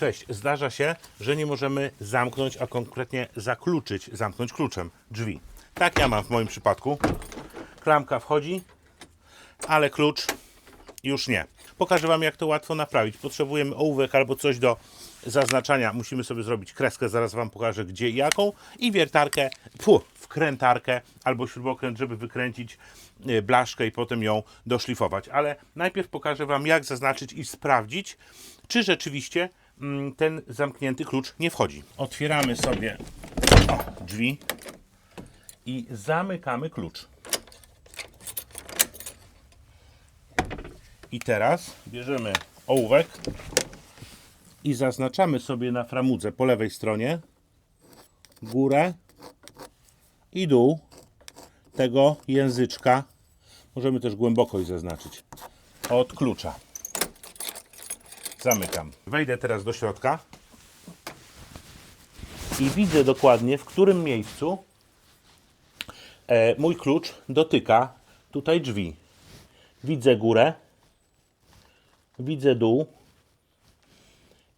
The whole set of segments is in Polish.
Cześć. Zdarza się, że nie możemy zamknąć, a konkretnie zakluczyć, zamknąć kluczem drzwi. Tak ja mam w moim przypadku. Klamka wchodzi, ale klucz już nie. Pokażę Wam, jak to łatwo naprawić. Potrzebujemy ołówek albo coś do zaznaczania. Musimy sobie zrobić kreskę, zaraz Wam pokażę gdzie i jaką. I wiertarkę, fu, wkrętarkę albo śrubokręt, żeby wykręcić y, blaszkę i potem ją doszlifować. Ale najpierw pokażę Wam, jak zaznaczyć i sprawdzić, czy rzeczywiście ten zamknięty klucz nie wchodzi. Otwieramy sobie o, drzwi i zamykamy klucz. I teraz bierzemy ołówek i zaznaczamy sobie na framudze po lewej stronie górę i dół tego języczka. Możemy też głębokość zaznaczyć od klucza. Zamykam. Wejdę teraz do środka i widzę dokładnie w którym miejscu e, mój klucz dotyka tutaj drzwi. Widzę górę, widzę dół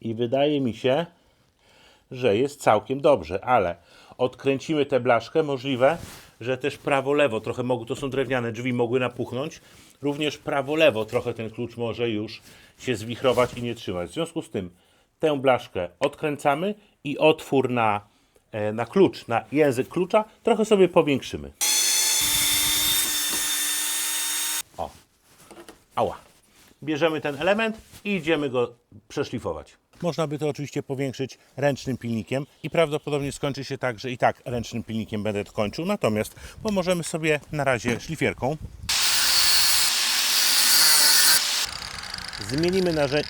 i wydaje mi się, że jest całkiem dobrze, ale odkręcimy tę blaszkę, możliwe, że też prawo-lewo trochę mogły, to są drewniane drzwi, mogły napuchnąć. Również prawo-lewo trochę ten klucz może już się zwichrować i nie trzymać. W związku z tym tę blaszkę odkręcamy i otwór na, e, na klucz, na język klucza trochę sobie powiększymy. O, ała. Bierzemy ten element i idziemy go przeszlifować. Można by to oczywiście powiększyć ręcznym pilnikiem i prawdopodobnie skończy się tak, że i tak ręcznym pilnikiem będę to kończył. Natomiast pomożemy sobie na razie szlifierką. Zmienimy narzędzie.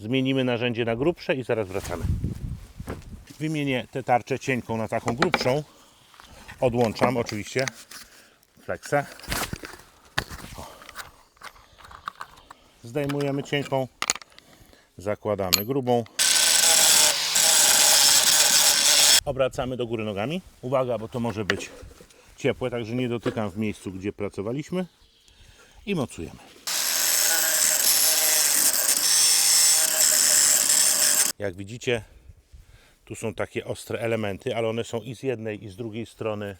Zmienimy narzędzie na grubsze i zaraz wracamy. Wymienię tę tarczę cienką na taką grubszą. Odłączam oczywiście fleksę. Zdejmujemy cienką, zakładamy grubą. Obracamy do góry nogami. Uwaga, bo to może być ciepłe, także nie dotykam w miejscu, gdzie pracowaliśmy. I mocujemy. Jak widzicie, tu są takie ostre elementy, ale one są i z jednej, i z drugiej strony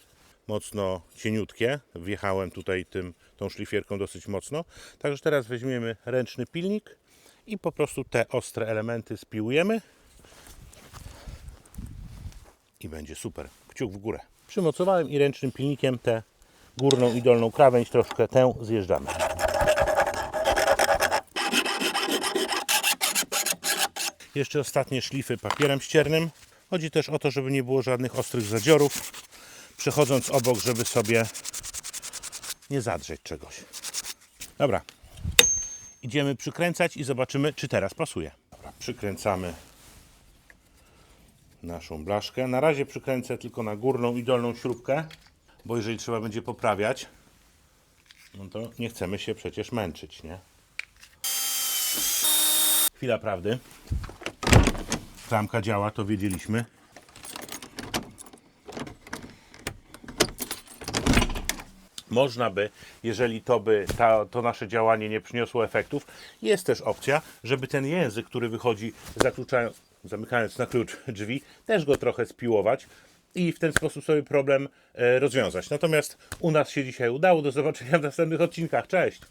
mocno cieniutkie. Wjechałem tutaj tym, tą szlifierką dosyć mocno. Także teraz weźmiemy ręczny pilnik i po prostu te ostre elementy spiłujemy. I będzie super. Kciuk w górę. Przymocowałem i ręcznym pilnikiem tę górną i dolną krawędź troszkę tę zjeżdżamy. Jeszcze ostatnie szlify papierem ściernym. Chodzi też o to, żeby nie było żadnych ostrych zadziorów. Przechodząc obok, żeby sobie nie zadrzeć czegoś. Dobra. Idziemy przykręcać i zobaczymy, czy teraz pasuje. Dobra, przykręcamy naszą blaszkę. Na razie przykręcę tylko na górną i dolną śrubkę, bo jeżeli trzeba będzie poprawiać, no to nie chcemy się przecież męczyć, nie? Chwila prawdy. Klamka działa, to wiedzieliśmy. Można by, jeżeli to by ta, to nasze działanie nie przyniosło efektów, jest też opcja, żeby ten język, który wychodzi zakluczając, zamykając na klucz drzwi, też go trochę spiłować i w ten sposób sobie problem e, rozwiązać. Natomiast u nas się dzisiaj udało. Do zobaczenia w następnych odcinkach. Cześć!